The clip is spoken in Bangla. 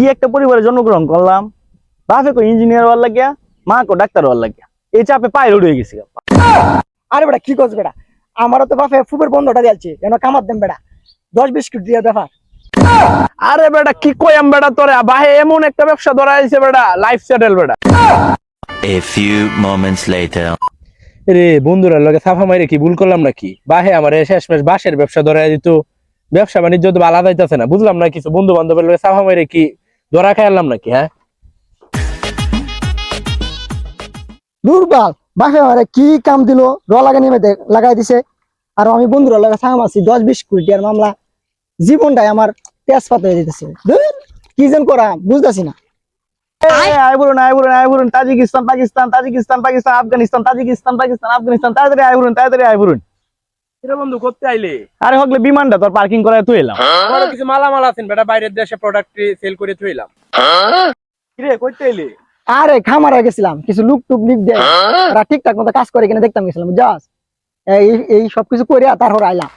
কি একটা পরিবারে জন্মগ্রহণ করলাম বাপে কো ইঞ্জিনিয়ার হওয়ার লাগিয়া মা কো ডাক্তার হওয়ার লাগিয়া। এই চাপে পাইলট হয়ে গেছি আরে বেটা কি করছ বেটা? আমারও তো বাপে ফুপের বন্ধটা দিয়েছে এনে কামাত দেন বেটা। দশ বিশ কোটি দিয়ে ব্যাপার। আরে বেটা কি কইয়াম বেটা তোরে? বাহে এমন একটা ব্যবসা ধরা দিছে বেটা লাইফ সেটেল বেটা। A few moments later. রে বন্ধুরা লগে সাফা মাইরে কি ভুল করলাম নাকি? বাহে আমার শেষমেশ বাসের ব্যবসা ধরা দিত। ব্যবসা বাণিজ্য তো আলাদা যাইতেছে না বুঝলাম না কিছু। বন্ধু বান্ধবের লগে সাফা মাইরে কি ধরা খাইলাম নাকি হ্যাঁ? দুর্বল আমারে কি কাম দিল? র লাগানি লাগাই দিছে। আর আমি বন্ধুরা লাগা সাম আছি দশ বিশ কোটি টাকার মামলা জীবনটাই আমার তেজপাত হয়ে যেতেছে। কি যেন করা বুঝতেছি না। আয়। বলুন আয় বলুন আয় বলুন Tajikistan Pakistan Tajikistan Pakistan Afghanistan Tajikistan Pakistan Afghanistan তাড়াতাড়ি আয় বলুন তাড়াতাড়ি আয় বলুন কিরে বন্ধু করতে আইলে। আরে হকলে বিমানটা তোর পার্কিং করায় তুই এলাম। আমারও কিছু মালামাল আছেন বেটা বাইরের দেশে প্রোডাক্ট সেল করে থইলাম কিরে কইতে এলি আরে খামারে গেছিলাম কিছু লুক টুক লিক দেয়। ওরা ঠিকঠাক মতো কাজ করে কিনা দেখতাম গেছিলাম জাস্ট এই এই সবকিছু করে তারপর আইলাম।